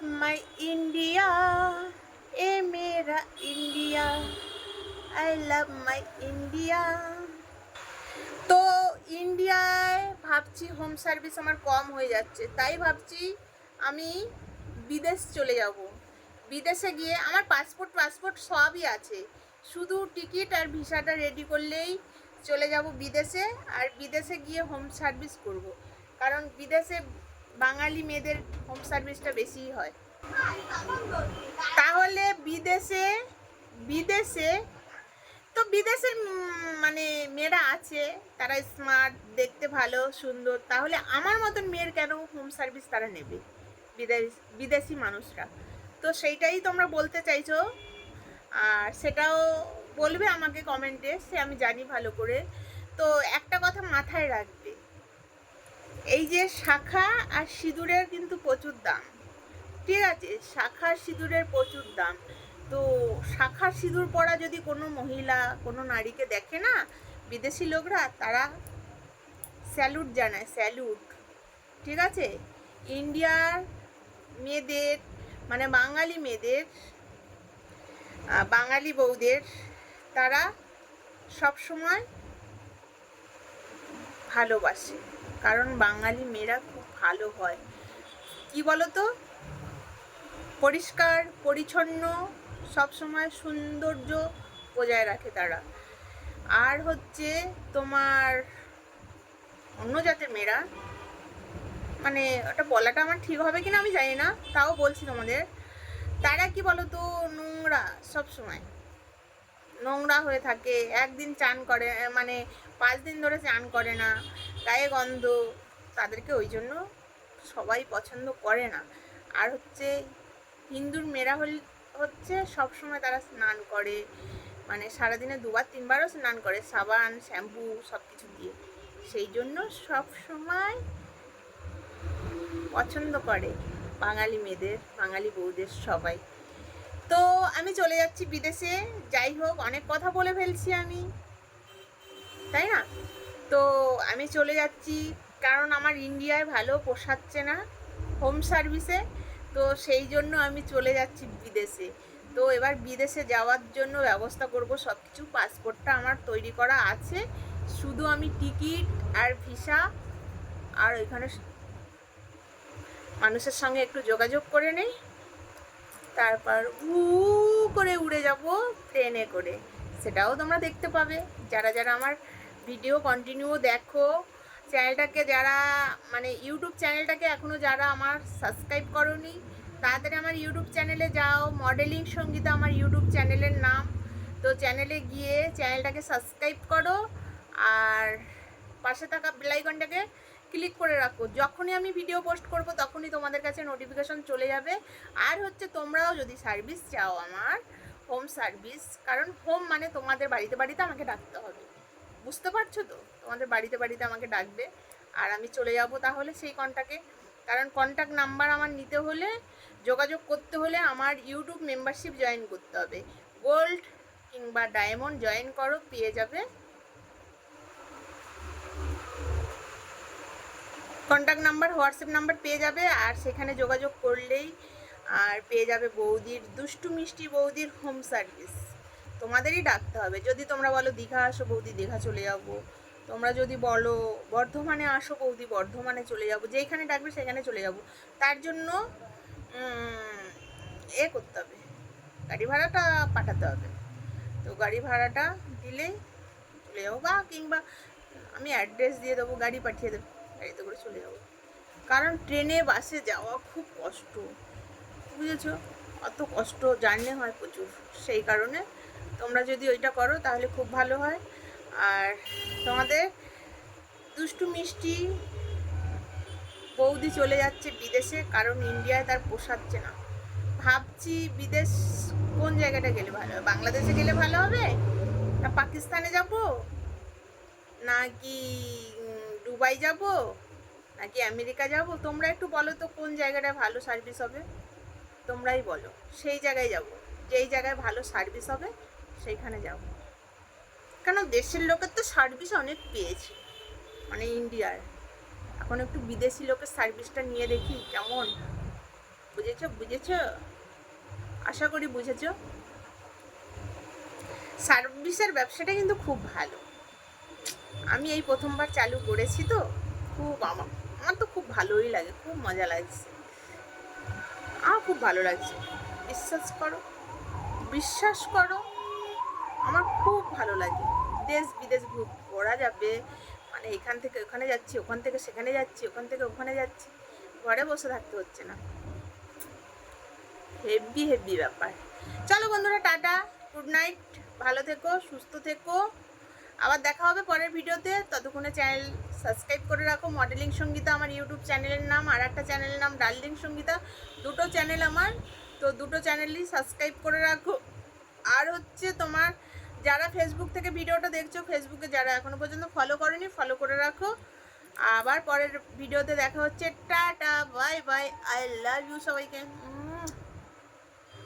মাই India এ মেরা India I love my India তো ইন্ডিয়ায় ভাবছি হোম সার্ভিস আমার কম হয়ে যাচ্ছে। তাই ভাবছি আমি বিদেশ চলে যাব। বিদেশে গিয়ে আমার পাসপোর্ট পাসপোর্ট সবই আছে। শুধু টিকিট আর ভিসাটা রেডি করলেই চলে যাব বিদেশে, আর বিদেশে গিয়ে হোম সার্ভিস করব। কারণ বিদেশে বাঙালি মেয়েদের হোম সার্ভিসটা বেশিই হয়। তাহলে বিদেশে বিদেশে, তো বিদেশের মানে মেয়েরা আছে, তারা স্মার্ট দেখতে ভালো, সুন্দর। তাহলে আমার মতন মেয়ের কেন হোম সার্ভিস তারা নেবে? বিদেশ, বিদেশি মানুষরা। তো সেইটাই তোমরা বলতে চাইছো। আর সেটাও বলবে আমাকে কমেন্টে সে আমি জানি ভালো করে। তো একটা কথা মাথায় রাখবে এই যে শাখা আর সিঁদুরের কিন্তু প্রচুর দাম। ঠিক আছে শাখার সিঁদুরের প্রচুর দাম। তো শাখার সিঁদুর পরা যদি কোনো মহিলা, কোনো নারীকে দেখে না, বিদেশি লোকরা, তারা স্যালুট জানায়, স্যালুট। ঠিক আছে? ইন্ডিয়ার মেয়েদের মানে বাঙালি মেয়েদের বাঙালি বউদের, তারা সব সময় ভালোবাসে। কারণ বাঙালি মেয়েরা খুব ভালো হয়। কি বলো তো পরিষ্কার, পরিচ্ছন্ন, সবসময় সৌন্দর্য বজায় রাখে তারা। আর হচ্ছে তোমার অন্য জাতের মেয়েরা মানে ওটা বলাটা আমার ঠিক হবে কিনা আমি জানি না, তাও বলছি তোমাদের। তারা কি বলো তো নোংরা সবসময়। নোংরা হয়ে থাকে, একদিন চান করে মানে পাঁচ দিন ধরে চান করে না, গায়ে গন্ধ, তাদেরকে ওই জন্য সবাই পছন্দ করে না। আর হচ্ছে হিন্দুর মেয়েরা হল, হচ্ছে সবসময় তারা স্নান করে মানে সারাদিনে দুবার, তিনবারও স্নান করে, সাবান, শ্যাম্পু সব কিছু দিয়ে। সেই জন্য সব সময় পছন্দ করে বাঙালি মেয়েদের, বাঙালি বউদের সবাই। আমি চলে যাচ্ছি বিদেশে। যাই হোক, অনেক কথা বলে ফেলছি আমি। তাই না? তো আমি চলে যাচ্ছি, কারণ আমার ইন্ডিয়ায় ভালো পোষাচ্ছে না হোম সার্ভিসে তো সেই জন্য আমি চলে যাচ্ছি বিদেশে। তো এবার বিদেশে যাওয়ার জন্য ব্যবস্থা করব সব কিছু পাসপোর্টটা আমার তৈরি করা আছে। শুধু আমি টিকিট আর ভিসা আর ওইখানে মানুষের সঙ্গে একটু যোগাযোগ করে নেই। তারপর উ করে উড়ে যাব ট্রেনে করে। সেটাও তোমরা দেখতে পাবে। যারা যারা আমার ভিডিও কন্টিনিউ দেখো, চ্যানেলটাকে যারা মানে ইউটিউব চ্যানেলটাকে এখনও যারা আমার সাবস্ক্রাইব করনি, তাড়াতাড়ি আমার ইউটিউব চ্যানেলে যাও। মডেলিং সঙ্গীতা আমার ইউটিউব চ্যানেলের নাম। তো চ্যানেলে গিয়ে চ্যানেলটাকে সাবস্ক্রাইব করো। আর পাশে থাকা বেলাইকনটাকে ক্লিক করে রাখো। যখনই আমি ভিডিও পোস্ট করব, তখনই তোমাদের কাছে নোটিফিকেশন চলে যাবে। আর হচ্ছে তোমরাও যদি সার্ভিস চাও আমার হোম সার্ভিস কারণ হোম মানে তোমাদের বাড়িতে বাড়িতে আমাকে ডাকতে হবে। বুঝতে পারছ তো? তোমাদের বাড়িতে বাড়িতে আমাকে ডাকবে। আর আমি চলে যাব তাহলে সেই কন্ট্যাক্টে কারণ কন্ট্যাক্ট নাম্বার আমার নিতে হলে, যোগাযোগ করতে হলে আমার ইউটিউব মেম্বারশিপ জয়েন করতে হবে। গোল্ড কিংবা ডায়মন্ড জয়েন করো, পেয়ে যাবে। কন্ট্যাক্ট নাম্বার হোয়াটসঅ্যাপ নাম্বার পেয়ে যাবে আর সেখানে যোগাযোগ করলেই আর পেয়ে যাবে বৌদির, দুষ্টু মিষ্টি বৌদির হোম সার্ভিস তোমাদেরই ডাকতে হবে। যদি তোমরা বলো দীঘা আসো, বৌদি দীঘা চলে যাব। তোমরা যদি বলো বর্ধমানে আসো, বৌদি বর্ধমানে চলে যাব। যেখানে ডাকবে সেখানে চলে যাব। তার জন্য এ করতে হবে। গাড়ি ভাড়াটা পাঠাতে হবে। তো গাড়ি ভাড়াটা দিলেই চলে যাব বা কিংবা আমি অ্যাড্রেস দিয়ে দেবো, গাড়ি পাঠিয়ে দেবো। গাড়িতে করে চলে যাব। কারণ ট্রেনে, বাসে যাওয়া খুব কষ্ট। বুঝেছ? অত কষ্ট জার্নি হয় প্রচুর। সেই কারণে তোমরা যদি ওইটা করো, তাহলে খুব ভালো হয়। আর তোমাদের দুষ্টু মিষ্টি বৌদি চলে যাচ্ছে বিদেশে, কারণ ইন্ডিয়ায় তার পোষাচ্ছে না। ভাবছি বিদেশ কোন জায়গাটা গেলে ভালো হবে বাংলাদেশে গেলে ভালো হবে? না পাকিস্তানে যাব? নাকি দুবাই যাব? নাকি আমেরিকা যাব? তোমরা একটু বলো তো কোন জায়গাটা ভালো সার্ভিস হবে? তোমরাই বলো। সেই জায়গায় যাব। যেই জায়গায় ভালো সার্ভিস হবে, সেইখানে যাব। কেন দেশের লোকের তো সার্ভিস অনেক পেয়েছি। মানে ইন্ডিয়ার। এখন একটু বিদেশি লোকের সার্ভিসটা নিয়ে দেখি কেমন। বুঝেছ? বুঝেছ? আশা করি বুঝেছ। সার্ভিসের ব্যবসাটা কিন্তু খুব ভালো। আমি এই প্রথমবার চালু করেছি তো। খুব আমার আমার তো খুব ভালোই লাগে, খুব মজা লাগছে। আমার খুব ভালো লাগছে। বিশ্বাস করো বিশ্বাস করো, আমার খুব ভালো লাগে। দেশ বিদেশ ঘোরা যাবে মানে এখান থেকে ওখানে যাচ্ছি, ওখান থেকে সেখানে যাচ্ছি, ওখান থেকে ওখানে যাচ্ছি, ঘরে বসে থাকতে হচ্ছে না। হেভি হেভি ব্যাপার। চলো বন্ধুরা, টাটা। Good night. ভালো থেকো, সুস্থ থেকো। আবার দেখা হবে পরের ভিডিওতে। ততক্ষণে চ্যানেল সাবস্ক্রাইব করে রাখো। মডেলিং সঙ্গীতা আমার ইউটিউব চ্যানেলের নাম, আর একটা চ্যানেলের নাম ডার্লিং সঙ্গীতা দুটো চ্যানেল আমার, তো দুটো চ্যানেলই সাবস্ক্রাইব করে রাখো। আর হচ্ছে তোমার, যারা ফেসবুক থেকে ভিডিওটা দেখছ ফেসবুকে যারা এখনও পর্যন্ত ফলো করেনি ফলো করে রাখো। আবার পরের ভিডিওতে দেখা হচ্ছে। Tata bye bye I love you সবাইকে।